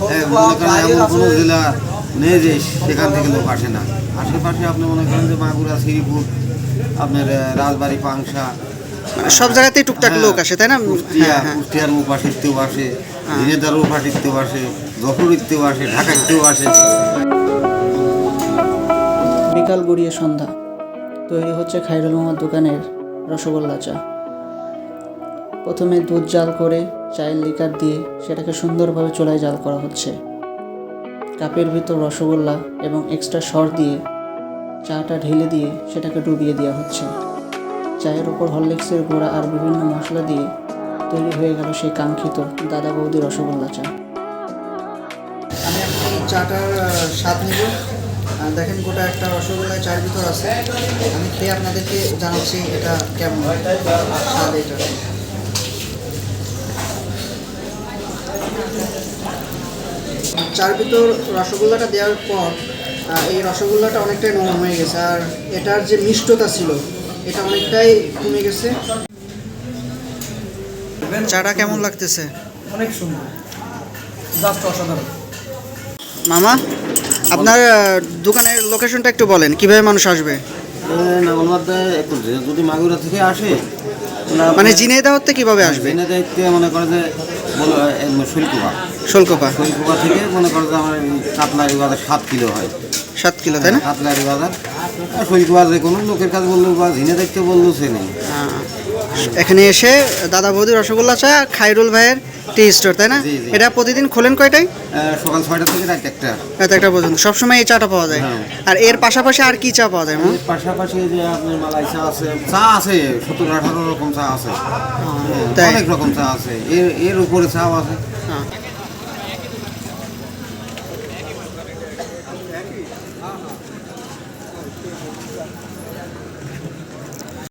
হ্যাঁ, মনে করেন এমন কোনো জেলা নেই যে সেখান থেকে লোক আসে না। আশেপাশে আপনি মনে করেন যে মাগুরা শ্রীপুর আপনার রাজবাড়ি পাংশা মানে সব জায়গাতেই টুকটাক হ্যাঁ, লোক আসে তাই না? কুষ্টিয়া হ্যাঁ কুষ্টিয়ার উপাসিতেও আসে দিনেদার উপাসিতেও আসে যশোরিতেও আসে ঢাকাতেও আসে। বিকাল গড়িয়ে সন্ধ্যা। তৈরি হচ্ছে খাইরুল মামার দোকানের রসগোল্লা চা। প্রথমে দুধ জাল করে চায়ের লিকার দিয়ে সেটাকে সুন্দরভাবে চুলায় জাল করা হচ্ছে। কাপের ভিতর রসগোল্লা এবং এক্সট্রা সর দিয়ে চাটা ঢেলে দিয়ে সেটাকে ডুবিয়ে দেওয়া হচ্ছে। চায়ের ওপর হরলিক্সের গুঁড়া আর বিভিন্ন মশলা দিয়ে তৈরি হয়ে গেল সেই কাঙ্ক্ষিত দাদা বৌদি রসগোল্লা চা। চাটার স্বাদ নিব। দেখেন গোটা একটা রসগোল্লায় চার ভিতর আছে। আমি খেয়ে আপনাদেরকে জানাচ্ছি এটা কেমন। স্বাদ এটা। চার ভিতর রসগোল্লাটা দেওয়ার পর এই রসগোল্লাটা অনেকটাই নরম হয়ে গেছে। আর এটার যে মিষ্টতা ছিল এটা অনেকটাই কমে গেছে। চাটা কেমন লাগতেছে? অনেক সুন্দর। জাস্ট অসাধারণ। মামা আপনার দোকানের লোকেশনটা একটু বলেন কীভাবে মানুষ আসবে? নাঙ্গল মধ্যে একটু যদি মাগুরা থেকে আসে মানে আপনি- জিনেদা হতে কীভাবে আসবে? জেনে দেখতে মনে করে যে শুল্কুবা শোলকোপা। শুল্কুবা থেকে মনে করে যে আমার কাতলারি বাজার সাত কিলো হয়। সাত কিলো তাই না? কাতলারি বাজার শুল্কুবা যে কোনো লোকের কাছে বলল বা ঝিনে দেখতে বলল সে নেই। এখানে এসে দাদা বৌদি রসগোল্লা চা খাইরুল ভাইয়ের টি স্টোর তাই না। এটা প্রতিদিন খোলেন কয়টায়? সকাল ছয়টা থেকে রাত একটা। রাত একটা পর্যন্ত। সবসময় এই চাটা পাওয়া যায়। হ্যাঁ। আর এর পাশাপাশি আর কি চা পাওয়া যায়? এর পাশাপাশি যে আপনার মালাই চা আছে চা আছে সতেরো আঠারো রকম চা আছে। অনেক রকম চা আছে। এর এর উপরে চাও আছে।